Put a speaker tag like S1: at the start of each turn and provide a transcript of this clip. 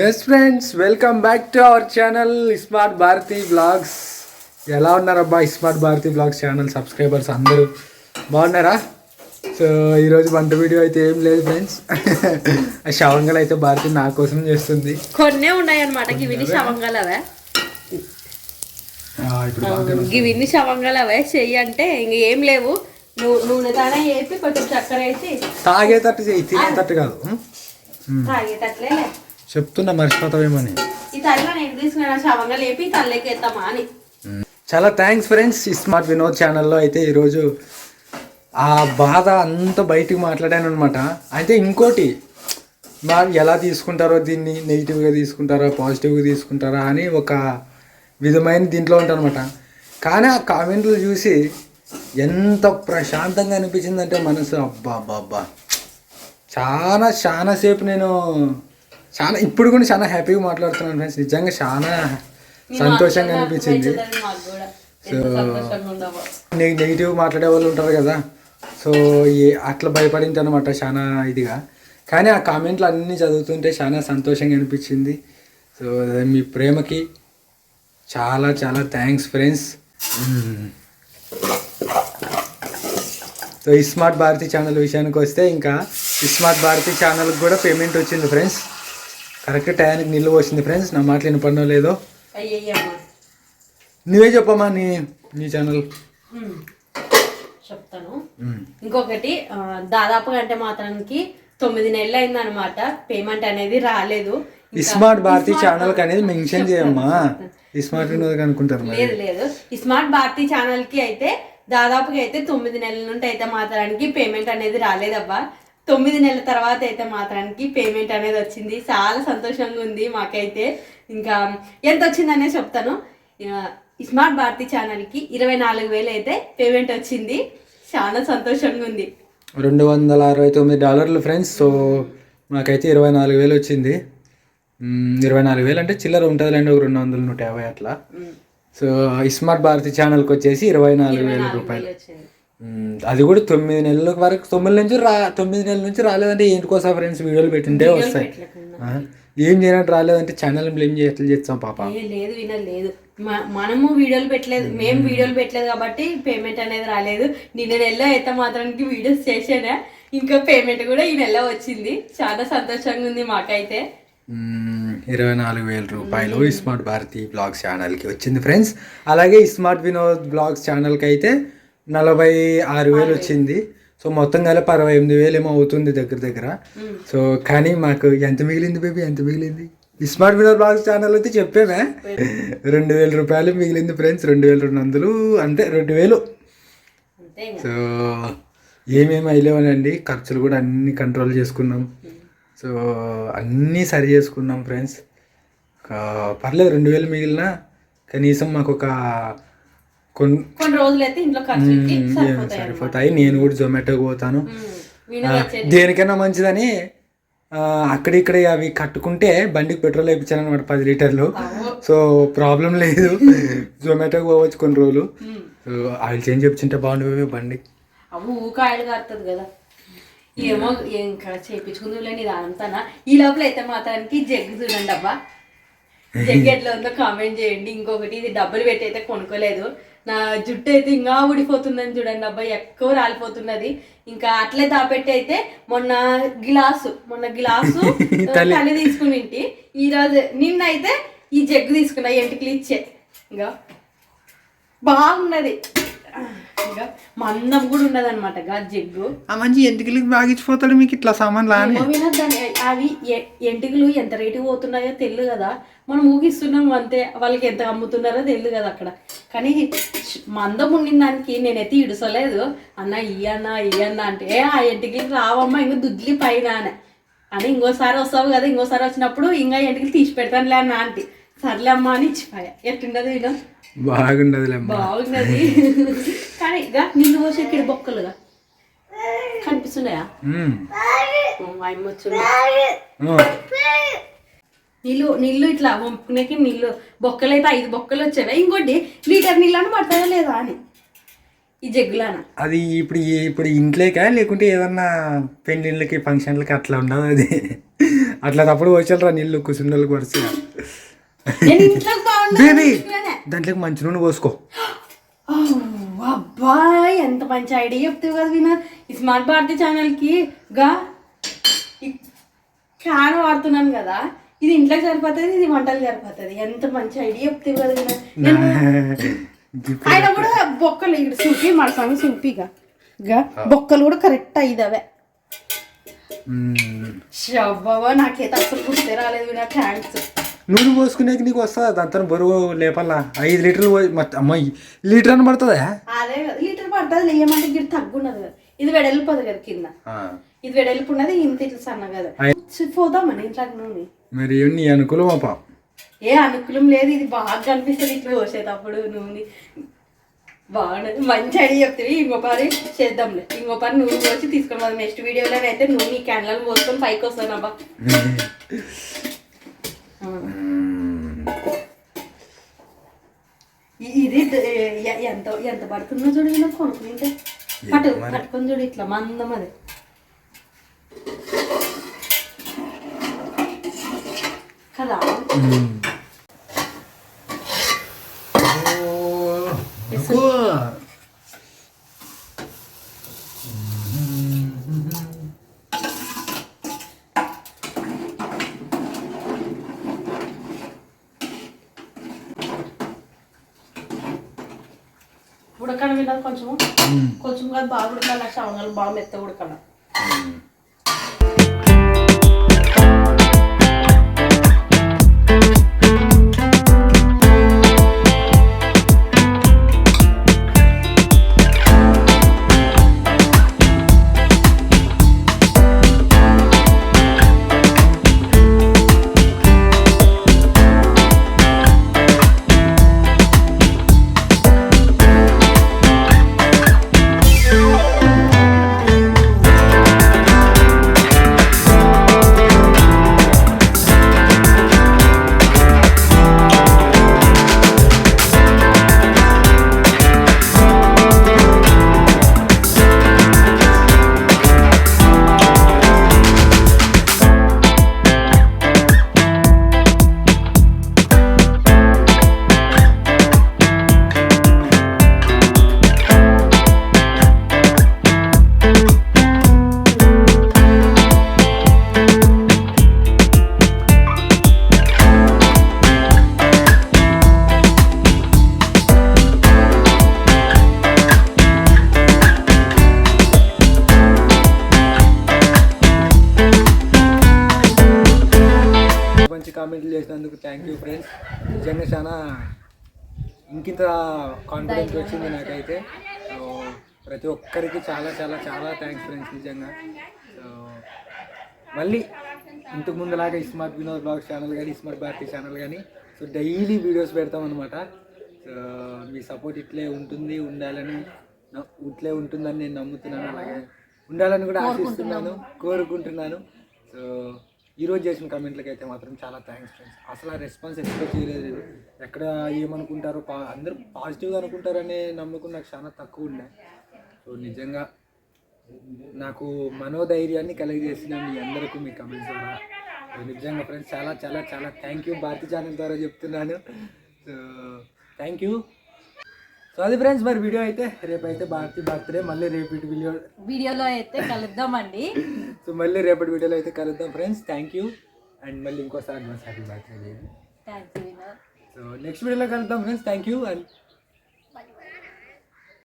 S1: Yes friends welcome back to our channel smart Bharathi blogs ఎలా ఉన్నారబ్బా smart Bharathi blogs channel subscribers అందరూ? బాగున్నారా? So ఈరోజు వంట video అయితే ఏం లేదు ఫ్రెండ్స్ ఆ శవంగలు అయితే భారతి నా కోసం చేస్తుంది.
S2: కొన్నే ఉన్నాయి అనమాట గివిని శవంగాలవే.
S1: ఆ, ఇప్పుడు బాగా
S2: గివిని శవంగాలవే చెయ్యి అంటే ఇంక ఏం లేవు. నువ్వు నూనె తానే వేసి కొంచెం చక్కెర వేసి
S1: తాగేటట్టు చేయి తినేటట్టు కాదు?
S2: తాగేటట్లే.
S1: చెప్తున్నా మర్చిపోతావేమని.
S2: ఈ తల్లిలో నేను తీసుకున్న శవంగా లేపి తల్లికి ఎత్తామా అని.
S1: చాలా థ్యాంక్స్ ఫ్రెండ్స్ స్మార్ట్ వినోద్ ఛానల్లో. అయితే ఈరోజు ఆ బాధ అంతా బయటికి మాట్లాడాను అనమాట అయితే ఇంకోటి మరి ఎలా తీసుకుంటారో దీన్ని నెగిటివ్గా తీసుకుంటారా పాజిటివ్గా తీసుకుంటారా అని ఒక విధమైన దీంట్లో ఉంటానమాట కానీ ఆ కామెంట్లు చూసి ఎంత ప్రశాంతంగా అనిపించిందంటే మనసు అబ్బా అబ్బా అబ్బా. చాలా చాలా సేపు నేను చాలా ఇప్పుడు కూడా చాలా హ్యాపీగా మాట్లాడుతున్నాను ఫ్రెండ్స్. నిజంగా చాలా సంతోషంగా అనిపించింది.
S2: మెచ్చుతుంది మాకు కూడా ఎంత సంతోషంగా ఉండవో.
S1: నె నెగిటివ్ మాట్లాడే వాళ్ళు ఉంటారు కదా. సో ఏ అట్లా భయపడింది అనమాట చాలా ఇదిగా. కానీ ఆ కామెంట్లు అన్నీ చదువుతుంటే చాలా సంతోషంగా అనిపించింది. సో మీ ప్రేమకి చాలా చాలా thanks friends. So smart Bharathi channel విషయానికి వస్తే ఇంకా స్మార్ట్ భారతి ఛానల్కి కూడా పేమెంట్ వచ్చింది ఫ్రెండ్స్. కరెక్ట్ టయానికి నిల్వ వచ్చింది ఫ్రెండ్స్. నా మాటలు వినపడనో లేదో? నువ్వే చెప్పమ్మా నీ నీ ఛానల్.
S2: చెప్తాను. ఇంకొకటి దాదాపుగా అంటే మాత్రానికి తొమ్మిది నెలలు అయింది అనమాట పేమెంట్ అనేది రాలేదు.
S1: స్మార్ట్ భారతి ఛానల్ అనేది మెన్షన్ చేయమ్మా. స్మార్ట్ అనుకుంటారు
S2: లేదు లేదు. స్మార్ట్ భారతి ఛానల్కి అయితే దాదాపుగా అయితే తొమ్మిది నెలల నుండి అయితే మాత్రానికి పేమెంట్ అనేది రాలేదబ్బా. తొమ్మిది నెలల తర్వాత అయితే మాత్రానికి పేమెంట్ అనేది వచ్చింది. చాలా సంతోషంగా ఉంది మాకైతే. ఇంకా ఎంత వచ్చిందనే చెప్తాను. స్మార్ట్ భారతి ఛానల్కి ఇరవై నాలుగు వేలు అయితే పేమెంట్ వచ్చింది. చాలా సంతోషంగా ఉంది.
S1: రెండు వందల అరవై తొమ్మిది డాలర్లు ఫ్రెండ్స్. సో మాకైతే ఇరవై నాలుగు వేలు వచ్చింది. ఇరవై నాలుగు వేలు అంటే చిల్లర ఉంటుందిలేండి ఒక రెండు వందలు నూట యాభై అట్లా. సో స్మార్ట్ భారతి ఛానల్కి వచ్చేసి ఇరవై నాలుగు వేల రూపాయలు. అది కూడా తొమ్మిది నెలల వరకు తొమ్మిది నుంచి రా తొమ్మిది నెలల నుంచి రాలేదంటే ఏంటి కోసం ఫ్రెండ్స్ వీడియోలు పెట్టింటే వస్తాయి. ఏం చేయనట్టు రాలేదంటే ఛానల్ బ్లేమ్ చేయట్లు చేస్తాం పాప?
S2: లేదు విన లేదు. మనము వీడియోలు పెట్టలేదు మేము వీడియోలు పెట్టలేదు కాబట్టి పేమెంట్ అనేది రాలేదు. నిన్న నెలలో అయితే మాత్రానికి వీడియోస్ చేసానా? ఇంకా పేమెంట్ కూడా ఈ నెల వచ్చింది. చాలా సంతోషంగా ఉంది మాకైతే.
S1: ఇరవై నాలుగు వేల రూపాయలు స్మార్ట్ భారతి బ్లాగ్స్ ఛానల్కి వచ్చింది ఫ్రెండ్స్ అలాగే స్మార్ట్ వినోద్ బ్లాగ్స్ ఛానల్కి అయితే నలభై ఆరు వేలు వచ్చింది. సో మొత్తం కలిపి అరవై ఎనిమిది వేలు ఏమో అవుతుంది దగ్గర దగ్గర. సో కానీ మాకు ఎంత మిగిలింది బేబీ ఎంత మిగిలింది? స్మార్ట్ వినోద్ బ్లాగ్స్ ఛానల్ అయితే చెప్పేమే. రెండు వేల రూపాయలు మిగిలింది ఫ్రెండ్స్ రెండు వేల రెండు వందలు అంతే రెండు వేలు. సో ఏమేమి అయ్యలేవనండి ఖర్చులు కూడా అన్ని కంట్రోల్ చేసుకున్నాం. సో అన్నీ సరి చేసుకున్నాం ఫ్రెండ్స్ పర్లేదు రెండు వేలు మిగిలిన కనీసం మాకు ఒక కొన్ని
S2: కొన్ని రోజులు అయితే ఇంట్లో
S1: మ్మ్,
S2: సరిపోతాయి
S1: నేను కూడా జొమాటోకి పోతాను. దేనికైనా మంచిదని ఆ, అక్కడిక్కడ అవి కట్టుకుంటే బండికి పెట్రోల్ వేయించాను అనమాట పది లీటర్లు. సో ప్రాబ్లం లేదు. జొమాటోకి పోవచ్చు కొన్ని రోజులు. ఆయిల్ చేంజ్ చెప్పింటే బాగుండేవి బండి.
S2: అవు ఊకాయలు కారుతుంది కదా. ఏమో ఇంకా చేపించుకుందులేని ఇదంతా ఈ లోపల అయితే మాత్రానికి జగ్గు చూడండి అబ్బా జగ్గు ఎట్లా ఉందో కామెంట్ చేయండి. ఇంకొకటి ఇది డబ్బులు పెట్టి అయితే కొనుక్కోలేదు. నా జుట్టు అయితే ఇంకా ఊడిపోతుందని చూడండి అబ్బా ఎక్కువ రాలిపోతున్నది. ఇంకా అట్లే దాపెట్టి అయితే మొన్న గిలాసు మొన్న గిలాసు తల్లి. తీసుకుని ఈ రోజు నిన్న అయితే ఈ జగ్గు తీసుకున్నా ఎంటికలు ఇచ్చే. ఇంకా బాగున్నది. ఇంకా మందం కూడా ఉన్నది అనమాట జగ్గు.
S1: ఆ మంచి ఎందుకు బాగిచ్చిపోతాడు మీకు ఇట్లా సామాన్లు అని.
S2: దాని అవి ఎంటికలు ఎంత రేటు పోతున్నాయో తెలియదు కదా. మనం ఊగిస్తున్నాం అంతే. వాళ్ళకి ఎంత అమ్ముతున్నారో తెలియదు కదా అక్కడ. కానీ మందం ఉండిన దానికి నేనైతే ఇడుసలేదు. అన్న ఇయ్యన్న ఇయ్యన్న అంటే "ఏ, ఆ ఎంటికలకి రావమ్మా ఇంకా దుద్లి పైన అని ఇంకోసారి వస్తావు కదా ఇంకోసారి వచ్చినప్పుడు ఇంకా ఎంటికలు తీసి పెడతానులే అన్న ఆంటీ. సర్లే అమ్మా అని ఇచ్చిపోయా. ఎట్లుండదు వినో
S1: బాగుండదులేమ్మా
S2: బాగున్నది కానీ ఇక నిన్ను పోసే ఇక్కడ బొక్కలుగా. కనిపిస్తున్నాయా. నీళ్ళు నీళ్ళు ఇట్లా వంపుకునేకి నీళ్ళు బొక్కలు అయితే ఐదు బొక్కలు వచ్చేవా. ఇంకోటి లీటర్ నీళ్ళని పడతాయా లేదా అని. ఈ జగ్గులాన.
S1: అది ఇప్పుడు ఇప్పుడు ఇంట్లోకా? లేకుంటే ఏదన్నా పెళ్ళిళ్ళకి ఫంక్షన్లకి అట్లా ఉండదు అది? అట్లా తప్పుడు వచ్చారా నీళ్ళు కుసుండలు
S2: బాగున్నా
S1: బేబీ దాంట్లోకి మంచి నూనె పోసుకో.
S2: అబ్బా ఎంత మంచి ఐడియా చెప్తావు కదా వినా. ఈ స్మార్ట్ భారతి ఛానల్కి గా ఈ ఫ్యాన్ వాడుతున్నాను కదా. ఇది ఇంట్లోకి సరిపోతుంది ఇది వంటలు సరిపోతుంది. ఎంత మంచి ఐడియా చెప్తావు కదా వినా. ఆయన కూడా బొక్కలు ఇక్కడ సూపి మన స్వామి సూపిగా గా బొక్కలు కూడా కరెక్ట్ అయ్యిదవే
S1: మ్మ్.
S2: షబ్బా నాకైతే అసలు గుర్తే రాలేదు వినా థ్యాంక్స్
S1: నూనె పోసుకునేకి నీకు వస్తుందా? దాంతో బరువు లేపల్లా? ఐదు లీటర్లు అమ్మాయి లీటర్ అని పడుతుందా?
S2: అదే లీటర్ పడుతుంది లేయమంటే గిడి తగ్గున్నది కదా. ఇది వెడల్పోదు కదా కింద. ఇది వెడల్పు ఉన్నది ఇంత ఇట్లా సన్న కదా. పోదామని ఇంట్లోకి నూనె
S1: మరి నీ అనుకూలం అప్ప
S2: ఏ అనుకూలం లేదు ఇది బాగా కనిపిస్తుంది ఇట్లా పోసేటప్పుడు నూనె బాగున్నది మంచి ఐడియా చెప్తుంది ఇంకో పని చేద్దాంలే. ఇంకో పని నూనె పోసి తీసుకొని నెక్స్ట్ వీడియోలో అయితే నూనె క్యాన్లను పోసుకొని పైకి వస్తాను అబ్బా ఎంత ఎంత పడుతుందో చూడు ఇలా కొనుక్కుంటే. పట్టు పట్టుకొని చూడు ఇట్లా మందం అది. కదా? ఉడకడం విన్నది కొంచెము కొంచెం కాదు బాగా ఉడకాలి శ్రవణాలు బాగా మెత్త ఉడకాలి
S1: మంచి కామెంట్లు చేసినందుకు థ్యాంక్ యూ ఫ్రెండ్స్ నిజంగా చాలా ఇంకింత కాన్ఫిడెన్స్ వచ్చింది నాకైతే. సో ప్రతి ఒక్కరికి చాలా చాలా చాలా థ్యాంక్స్ ఫ్రెండ్స్ నిజంగా. సో మళ్ళీ ఇంతకు ముందులాగా స్మార్ట్ వినోద్ బ్లాగ్ ఛానల్ కానీ స్మార్ట్ భారతి ఛానల్ కానీ సో డైలీ వీడియోస్ పెడతాం అనమాట సో మీ సపోర్ట్ ఇట్లే ఉంటుంది ఉండాలని ఇట్లే ఉంటుందని నేను నమ్ముతున్నాను అలాగే ఉండాలని కూడా ఆశిస్తున్నాను కోరుకుంటున్నాను. సో ఈరోజు చేసిన కమెంట్లకి అయితే మాత్రం చాలా థ్యాంక్స్ ఫ్రెండ్స్ అసలు ఆ రెస్పాన్స్ ఎక్స్పెక్ట్ చేయలేదు. ఎక్కడ ఏమనుకుంటారో పా అందరూ పాజిటివ్గా అనుకుంటారనే నమ్మకం నాకు చాలా తక్కువ ఉండే. సో నిజంగా నాకు మనోధైర్యాన్ని కలిగజేసిన మీ అందరికీ మీ కమెంట్స్ ద్వారా. సో నిజంగా ఫ్రెండ్స్ చాలా చాలా చాలా థ్యాంక్ యూ భారతి ఛానల్ ద్వారా చెప్తున్నాను. సో థ్యాంక్ యూ సో అది ఫ్రెండ్స్ మరి వీడియో అయితే రేపు అయితే భారతి బర్త్డే మళ్ళీ రేపటి వీడియో
S2: వీడియోలో అయితే కలుద్దామండి.
S1: సో మళ్ళీ రేపటి వీడియోలో అయితే కలుద్దాం ఫ్రెండ్స్ థ్యాంక్ యూ అండ్ మళ్ళీ ఇంకోసారి హ్యాపీ బర్త్డే సో నెక్స్ట్ వీడియోలో కలుద్దాం ఫ్రెండ్స్ థ్యాంక్ యూ అండ్